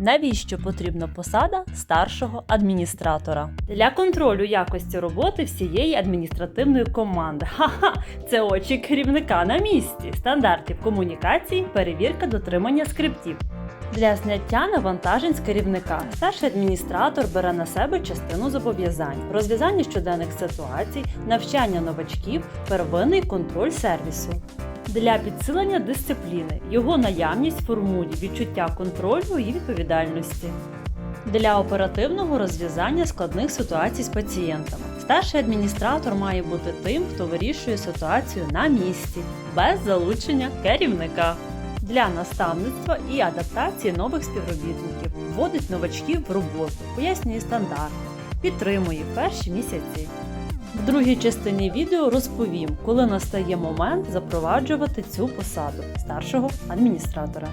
Навіщо потрібна посада старшого адміністратора? Для контролю якості роботи всієї адміністративної команди. Ха-ха! Це очі керівника на місці, стандартів комунікації, перевірка дотримання скриптів. Для зняття навантажень з керівника старший адміністратор бере на себе частину зобов'язань, розв'язання щоденних ситуацій, навчання новачків, первинний контроль сервісу. Для підсилення дисципліни його наявність формує відчуття контролю і відповідальності. Для оперативного розв'язання складних ситуацій з пацієнтами старший адміністратор має бути тим, хто вирішує ситуацію на місці, без залучення керівника. Для наставництва і адаптації нових співробітників вводить новачків в роботу, пояснює стандарти, підтримує перші місяці. В другій частині відео розповім, коли настає момент запроваджувати цю посаду старшого адміністратора.